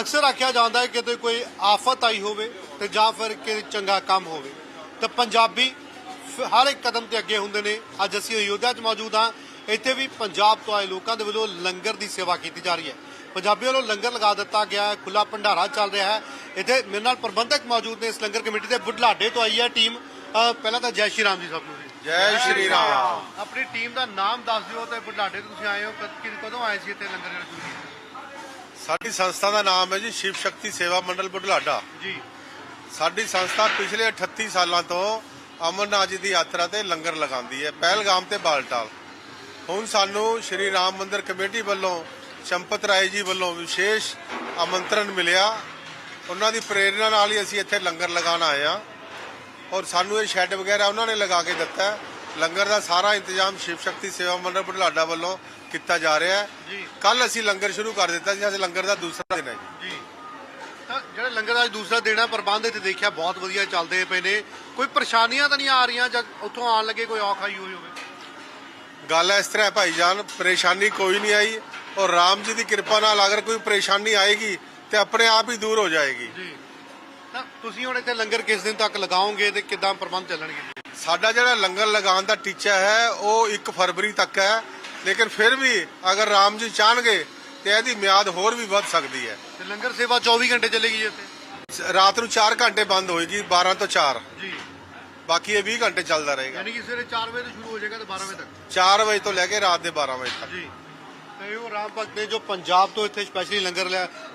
ਅਕਸਰ ਆਖਿਆ ਜਾਂਦਾ ਹੈ ਕਿ ਕਿਤੇ ਕੋਈ ਆਫਤ ਆਈ ਹੋਵੇ ਤੇ ਜਾਂ ਫਿਰ ਕਿ ਚੰਗਾ ਕੰਮ ਹੋਵੇ। ਤਾਂ ਪੰਜਾਬੀ ਹਰ ਇੱਕ ਕਦਮ ਤੇ ਅੱਗੇ ਹੁੰਦੇ ਨੇ। ਅੱਜ ਅਸੀਂ ਅਯੋਧਿਆ 'ਚ ਮੌਜੂਦ ਹਾਂ। ਇੱਥੇ ਵੀ ਪੰਜਾਬ ਤੋਂ ਆਏ ਲੋਕਾਂ ਦੇ ਵੱਲੋਂ ਲੰਗਰ ਦੀ ਸੇਵਾ ਕੀਤੀ ਜਾ ਰਹੀ ਹੈ। ਪੰਜਾਬੀਆਂ ਵੱਲੋਂ ਲੰਗਰ ਲਗਾ ਦਿੱਤਾ ਗਿਆ ਹੈ। ਖੁੱਲਾ ਭੰਡਾਰਾ ਚੱਲ ਰਿਹਾ ਹੈ। ਇੱਥੇ ਮੇਰੇ ਨਾਲ ਪ੍ਰਬੰਧਕ ਮੌਜੂਦ ਨੇ। ਇਸ ਲੰਗਰ ਕਮੇਟੀ ਦੇ ਬੁਢਲਾਡੇ ਤੋਂ ਆਈ ਹੈ ਟੀਮ। ਪਹਿਲਾਂ ਤਾਂ ਜੈ ਸ਼੍ਰੀ ਰਾਮ ਜੀ ਸਭ ਨੂੰ। ਜੀ ਸ਼੍ਰੀ ਰਾਮ। ਆਪਣੀ ਟੀਮ ਦਾ ਨਾਮ ਦੱਸ ਦਿਓ ਤੇ ਬੁਢਲਾਡੇ ਤੋਂ ਤੁਸੀਂ ਆਏ ਹੋ। ਕਦ- ਕਿ- ਕਦੋਂ ਆਏ ਸੀ ਇੱਥੇ ਲੰਗਰ ਜਿਹੜਾ ਸ਼ੁਰੂ ਕੀਤਾ? ਸਾਡੀ ਸੰਸਥਾ ਦਾ ਨਾਮ ਹੈ ਜੀ ਸ਼ਿਵ ਸ਼ਕਤੀ ਸੇਵਾ ਮੰਡਲ ਬੁਢਲਾਡਾ। ਜੀ। ਸਾਡੀ ਸੰਸਥਾ ਪਿਛਲੇ 38 ਸਾਲਾਂ ਤੋਂ ਅਮਰਨਾਥ ਜੀ ਦੀ ਯਾਤਰਾ ਤੇ ਲੰਗਰ ਲਗਾਉਂਦੀ ਹੈ ਪਹਿਲਗਾਮ ਤੇ ਬਾਲਟਾਲ। ਹੁਣ ਸਾਨੂੰ ਸ਼੍ਰੀ ਰਾਮ ਮੰਦਿਰ ਕਮੇਟੀ ਵੱਲੋਂ ਚੰਪਤ ਰਾਏ ਜੀ ਵੱਲੋਂ ਵਿਸ਼ੇਸ਼ ਆਮੰਤਰਣ ਮਿਲਿਆ। ਉਹਨਾਂ ਦੀ ਪ੍ਰੇਰਣਾ ਨਾਲ ਹੀ ਅਸੀਂ ਇੱਥੇ ਲੰਗਰ ਲਗਾਉਣ ਆਏ ਹਾਂ। ਔਰ ਸਾਨੂੰ ਇਹ ਸ਼ੈੱਡ ਵਗੈਰਾ ਉਹਨਾਂ ਨੇ ਲਗਾ ਕੇ ਦਿੱਤਾ ਹੈ। ਲੰਗਰ ਦਾ ਸਾਰਾ ਇੰਤਜ਼ਾਮ ਸ਼ਿਵ ਸ਼ਕਤੀ ਸੇਵਾ ਮੰਡਲ ਬੁਢਲਾਡਾ ਵੱਲੋਂ ਕੀਤਾ ਜਾ ਰਿਹਾ ਹੈ। ਜੀ। ਕੱਲ ਅਸੀਂ ਲੰਗਰ ਸ਼ੁਰੂ ਕਰ ਦਿੱਤਾ ਸੀ ਅੱਜ ਲੰਗਰ ਦਾ ਦੂਸਰਾ ਦਿਨ ਹੈ ਜੀ। ਤਾਂ ਜਿਹੜਾ ਲੰਗਰ ਦਾ ਅੱਜ ਦੂਸਰਾ ਦਿਨ ਹੈ ਪ੍ਰਬੰਧ ਇੱਥੇ ਦੇਖਿਆ ਬਹੁਤ ਵਧੀਆ ਚੱਲਦੇ ਪਏ ਨੇ। ਕੋਈ ਪਰੇਸ਼ਾਨੀਆਂ ਤਾਂ ਨਹੀਂ ਆ ਰਹੀਆਂ ਜਦ ਉੱਥੋਂ ਆਉਣ ਲੱਗੇ ਕੋਈ ਔਖ ਆਈ ਹੋਈ ਹੋਵੇ? ਗੱਲ ਇਸ ਤਰ੍ਹਾਂ ਹੈ ਭਾਈਜਾਨ ਪਰੇਸ਼ਾਨੀ ਕੋਈ ਨਹੀਂ ਆਈ ਔਰ ਰਾਮ ਜੀ ਦੀ ਕਿਰਪਾ ਨਾਲ ਅਗਰ ਕੋਈ ਪਰੇਸ਼ਾਨੀ ਆਏਗੀ ਤੇ ਆਪਣੇ ਆਪ ਹੀ ਦੂਰ ਹੋ ਜਾਏਗੀ। ਜੀ। ਤਾਂ ਤੁਸੀਂ ਹੁਣ ਇੱਥੇ ਲੰਗਰ ਕਿਸ ਦਿਨ ਤੱਕ ਲਗਾਓਗੇ ਤੇ ਕਿੱਦਾਂ ਪ੍ਰਬੰਧ ਚੱਲਣਗੇ? ਸਾਡਾ ਜਿਹੜਾ ਲੰਗਰ ਲਗਾਉਣ ਦਾ ਟੀਚਾ ਹੈ ਉਹ 1 ਫਰਵਰੀ ਤੱਕ ਹੈ। ਲੇਕਿਨ ਫਿਰ ਵੀ ਅਗਰ ਰਾਮ ਜੀ ਚਾਹਣਗੇ ਤੇ ਇਹਦੀ ਮਿਆਦ ਹੋਰ ਵੀ ਵੱਧ ਸਕਦੀ ਹੈ। ਤੇ ਲੰਗਰ ਸੇਵਾ 24 ਘੰਟੇ ਚੱਲੇਗੀ ਇੱਥੇ? ਰਾਤ ਨੂੰ 4 ਘੰਟੇ ਬੰਦ ਹੋਏਗੀ 12 ਤੋਂ 4 ਜੀ। ਬਾਕੀ ਇਹ 20 ਘੰਟੇ ਚੱਲਦਾ ਰਹੇਗਾ। ਯਾਨੀ ਕਿ ਸਵੇਰੇ 4 ਵਜੇ ਤੋਂ ਸ਼ੁਰੂ ਹੋ ਜਾਏਗਾ ਤੇ 12 ਵਜੇ ਤੱਕ? 4 ਵਜੇ ਤੋਂ ਲੈ ਕੇ ਰਾਤ ਦੇ 12 ਵਜੇ ਤੱਕ। ਜੀ। ਤੇ ਉਹ ਰਾਮ ਭਗਤ ਨੇ ਜੋ ਪੰਜਾਬ ਤੋਂ ਇੱਥੇ ਸਪੈਸ਼ਲੀ ਲੰਗਰ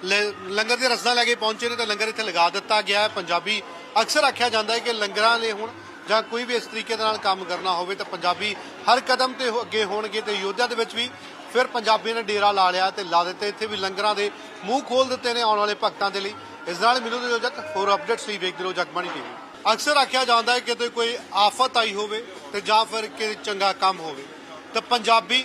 ਲੰਗਰ ਦੀ ਰਸਨਾ ਲੈ ਕੇ ਪਹੁੰਚੇ ਨੇ ਤਾਂ ਲੰਗਰ ਇੱਥੇ ਲਗਾ ਦਿੱਤਾ ਗਿਆ ਹੈ। ਪੰਜਾਬੀ ਅਕਸਰ ਆਖਿਆ ਜਾਂਦਾ ਹੈ ਕਿ ਲੰਗਰਾਂ ਲਈ ਹੁਣ ਜਾਂ ਕੋਈ ਵੀ ਇਸ ਤਰੀਕੇ ਦੇ ਨਾਲ ਕੰਮ ਕਰਨਾ ਹੋਵੇ ਤਾਂ ਪੰਜਾਬੀ ਹਰ ਕਦਮ ਤੇ ਅੱਗੇ ਹੋਣਗੇ ਤੇ ਯੋਧਿਆ ਦੇ ਵਿੱਚ ਵੀ ਫਿਰ ਪੰਜਾਬੀਆਂ ਨੇ ਡੇਰਾ ਲਾ ਲਿਆ ਤੇ ਲਾ ਦਿੱਤੇ। ਇੱਥੇ ਵੀ ਲੰਗਰਾਂ ਦੇ ਮੂੰਹ ਖੋਲ ਦਿੱਤੇ ਨੇ ਆਉਣ ਵਾਲੇ ਭਗਤਾਂ ਦੇ ਲਈ। ਇਸ ਨਾਲ ਮਿਲੋ ਦੇ ਜਗ ਹੋਰ ਅਪਡੇਟਸ ਲਈ ਵੇਖਦੇ ਰਹੋ ਜਗਬਾਣੀ ਟੀਵੀ। ਅਕਸਰ ਆਖਿਆ ਜਾਂਦਾ ਹੈ ਕਿ ਕਿਤੇ ਕੋਈ ਆਫਤ ਆਈ ਹੋਵੇ ਤੇ ਜਾਂ ਫਿਰ ਕਿ ਚੰਗਾ ਕੰਮ ਹੋਵੇ। ਤਾਂ ਪੰਜਾਬੀ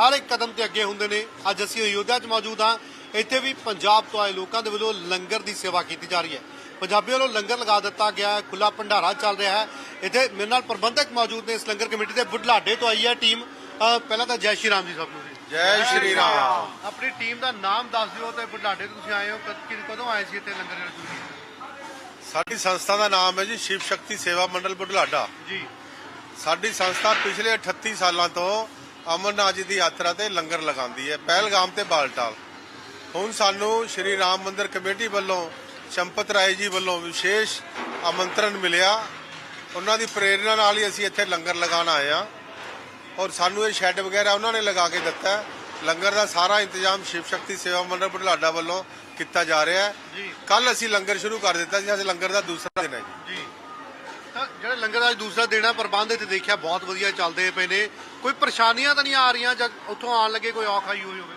ਹਰ ਇੱਕ ਕਦਮ ਤੇ ਅੱਗੇ ਹੁੰਦੇ ਨੇ। ਅੱਜ ਅਸੀਂ ਅਯੋਧਿਆ 'ਚ ਮੌਜੂਦ ਹਾਂ। ਇੱਥੇ ਵੀ ਪੰਜਾਬ ਤੋਂ ਆਏ ਲੋਕਾਂ ਦੇ ਵੱਲੋਂ ਲੰਗਰ ਦੀ ਸੇਵਾ ਕੀਤੀ ਜਾ ਰਹੀ ਹੈ। ਪੰਜਾਬੀਆਂ ਵੱਲੋਂ ਲੰਗਰ ਲਗਾ ਦਿੱਤਾ ਗਿਆ ਹੈ ਖੁੱਲਾ ਭੰਡਾਰਾ ਚੱਲ ਰਿਹਾ ਹੈ। ਇੱਥੇ ਮੇਰੇ ਨਾਲ ਪ੍ਰਬੰਧਕ ਮੌਜੂਦ ਨੇ ਇਸ ਲੰਗਰ ਕਮੇਟੀ ਦੇ ਬੁਢਲਾਡੇ ਤੋਂ ਆਈ ਹੈ ਟੀਮ। ਅ, ਪਹਿਲਾਂ ਤਾਂ ਜੈ ਸ਼੍ਰੀ ਰਾਮ ਜੀ ਸਭ ਨੂੰ ਜੀ। ਜੈ ਸ਼੍ਰੀ ਰਾਮ। ਆਪਣੀ ਟੀਮ ਦਾ ਨਾਮ ਦੱਸ ਦਿਓ ਤੇ ਬੁਢਲਾਡੇ ਤੋਂ ਤੁਸੀਂ ਆਏ ਹੋ ਕਦ- ਕਿ- ਕਦੋਂ ਆਏ ਸੀ ਇੱਥੇ ਲੰਗਰ ਜਿਹੜਾ ਸ਼ੁਰੂ ਕੀਤਾ ਸਾਡੀ ਸੰਸਥਾ ਦਾ ਨਾਮ ਹੈ ਜੀ ਸ਼ਿਵ ਸ਼ਕਤੀ ਸੇਵਾ ਮੰਡਲ ਬੁਢਲਾਡਾ। ਜੀ। ਸਾਡੀ ਸੰਸਥਾ ਪਿਛਲੇ 38 ਸਾਲਾਂ ਤੋਂ ਅਮਰਨਾਥ ਜੀ ਦੀ ਯਾਤਰਾ ਤੇ ਲੰਗਰ ਲਗਾਉਂਦੀ ਹੈ ਪਹਿਲਗਾਮ ਤੇ ਬਾਲਟਾਲ। ਹੁਣ ਸਾਨੂੰ ਸ਼੍ਰੀ ਰਾਮ ਮੰਦਿਰ ਕਮੇਟੀ ਵੱਲੋਂ ਚੰਪਤ ਰਾਏ ਜੀ ਵੱਲੋਂ ਵਿਸ਼ੇਸ਼ ਆਮੰਤਰਣ ਮਿਲਿਆ। ਉਹਨਾਂ ਦੀ ਪ੍ਰੇਰਣਾ ਨਾਲ ਹੀ ਅਸੀਂ ਇੱਥੇ ਲੰਗਰ ਲਗਾਉਣ ਆਏ ਹਾਂ। ਔਰ ਸਾਨੂੰ ਇਹ ਸ਼ੈੱਡ ਵਗੈਰਾ ਉਹਨਾਂ ਨੇ ਲਗਾ ਕੇ ਦਿੱਤਾ ਲੰਗਰ ਦਾ ਸਾਰਾ ਇੰਤਜ਼ਾਮ ਸ਼ਿਵ ਸ਼ਕਤੀ ਸੇਵਾ ਮੰਡਲ ਬੁਢਲਾਡਾ ਵੱਲੋਂ ਕੀਤਾ ਜਾ ਰਿਹਾ ਹੈ। ਜੀ। ਕੱਲ ਅਸੀਂ ਲੰਗਰ ਸ਼ੁਰੂ ਕਰ ਦਿੱਤਾ ਸੀ। ਅੱਜ ਲੰਗਰ ਦਾ ਦੂਸਰਾ ਦਿਨ ਹੈ ਜੀ। ਤਾਂ ਜਿਹੜਾ ਲੰਗਰ ਦਾ ਅੱਜ ਦੂਸਰਾ ਦਿਨ ਹੈ ਪ੍ਰਬੰਧ ਇੱਥੇ ਦੇਖਿਆ ਬਹੁਤ ਵਧੀਆ ਚੱਲਦੇ ਪਏ ਨੇ। ਕੋਈ ਪਰੇਸ਼ਾਨੀਆਂ ਤਾਂ ਨਹੀਂ ਆ ਰਹੀਆਂ ਜਦ ਉੱਥੋਂ ਆਉਣ ਲੱਗੇ ਕੋਈ ਔਖ ਆਈ ਹੋਈ ਹੋਵੇ?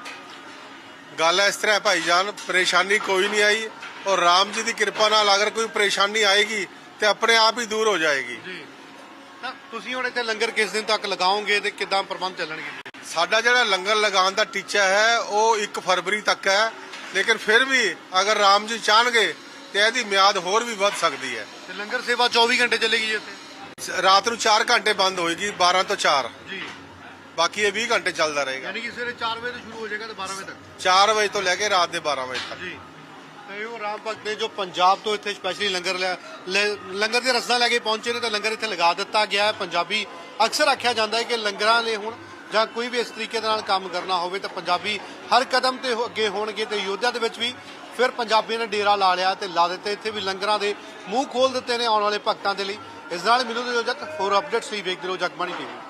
ਗੱਲ ਇਸ ਤਰ੍ਹਾਂ ਹੈ ਭਾਈਜਾਨ ਪਰੇਸ਼ਾਨੀ ਕੋਈ ਨਹੀਂ ਆਈ। ਔਰ ਰਾਮ ਜੀ ਦੀ ਕਿਰਪਾ ਨਾਲ ਅਗਰ ਕੋਈ ਪਰੇਸ਼ਾਨੀ ਆਏਗੀ ਤੇ ਆਪਣੇ ਆਪ ਹੀ ਦੂਰ ਹੋ ਜਾਏਗੀ। ਜੀ। ਤਾਂ ਤੁਸੀਂ ਹੁਣ ਇੱਥੇ ਲੰਗਰ ਕਿਸ ਦਿਨ ਤੱਕ ਲਗਾਓਗੇ ਤੇ ਕਿੱਦਾਂ ਪ੍ਰਬੰਧ ਚੱਲਣਗੇ? ਸਾਡਾ ਜਿਹੜਾ ਲੰਗਰ ਲਗਾਉਣ ਦਾ ਟੀਚਾ ਹੈ ਉਹ 1 ਫਰਵਰੀ ਤੱਕ ਹੈ। ਲੇਕਿਨ ਫਿਰ ਵੀ ਅਗਰ ਰਾਮ ਜੀ ਚਾਹਣਗੇ ਤੇ ਇਹਦੀ ਮਿਆਦ ਹੋਰ ਵੀ ਵੱਧ ਸਕਦੀ ਹੈ। ਤੇ ਲੰਗਰ ਸੇਵਾ 24 ਘੰਟੇ ਚੱਲੇਗੀ ਜੀ ਇੱਥੇ? ਰਾਤ ਨੂੰ 4 ਘੰਟੇ ਬੰਦ ਹੋਏਗੀ 12 ਤੋਂ 4 ਜੀ। ਬਾਕੀ ਇਹ 20 ਘੰਟੇ ਚੱਲਦਾ ਰਹੇਗਾ। ਯਾਨੀ ਕਿ ਸਵੇਰੇ 4 ਵਜੇ ਤੋਂ ਸ਼ੁਰੂ ਹੋ ਜਾਏਗਾ ਤੇ 12 ਵਜੇ ਤੱਕ। 4 ਵਜੇ ਤੋਂ ਲੈ ਕੇ ਰਾਤ ਦੇ 12 ਵਜੇ ਤੱਕ। ਜੀ। ਤੇ ਉਹ ਰਾਮ ਭਗਤ ਨੇ ਜੋ ਪੰਜਾਬ ਤੋਂ ਇੱਥੇ ਸਪੈਸ਼ਲੀ ਲੰਗਰ ਲਿਆ- ਲੈ- ਲੰਗਰ ਦੀ ਰਸਨਾ ਲੈ ਕੇ ਪਹੁੰਚੇ ਨੇ ਤਾਂ ਲੰਗਰ ਇੱਥੇ ਲਗਾ ਦਿੱਤਾ ਗਿਆ ਹੈ। ਪੰਜਾਬੀ ਅਕਸਰ ਆਖਿਆ ਜਾਂਦਾ ਹੈ ਕਿ ਲੰਗਰਾਂ ਲਈ ਹੁਣ ਜਾਂ ਕੋਈ ਵੀ ਇਸ ਤਰੀਕੇ ਦੇ ਨਾਲ ਕੰਮ ਕਰਨਾ ਹੋਵੇ ਤਾਂ ਪੰਜਾਬੀ ਹਰ ਕਦਮ ਤੇ ਅੱਗੇ ਹੋਣਗੇ ਤੇ ਯੋਧਿਆ ਦੇ ਵਿੱਚ ਵੀ ਫਿਰ ਪੰਜਾਬੀਆਂ ਨੇ ਡੇਰਾ ਲਾ ਲਿਆ ਤੇ ਲਾ ਦਿੱਤੇ। ਇੱਥੇ ਵੀ ਲੰਗਰਾਂ ਦੇ ਮੂੰਹ ਖੋਲ ਦਿੱਤੇ ਨੇ ਆਉਣ ਵਾਲੇ ਭਗਤਾਂ ਦੇ ਲਈ। ਇਸ ਨਾਲ ਮਿਲੋ ਦੇ ਜਗ ਹੋਰ ਅਪਡੇਟਸ ਲਈ ਵੇਖਦੇ ਰਹੋ ਜਗਬਾਣੀ ਟੀਵੀ।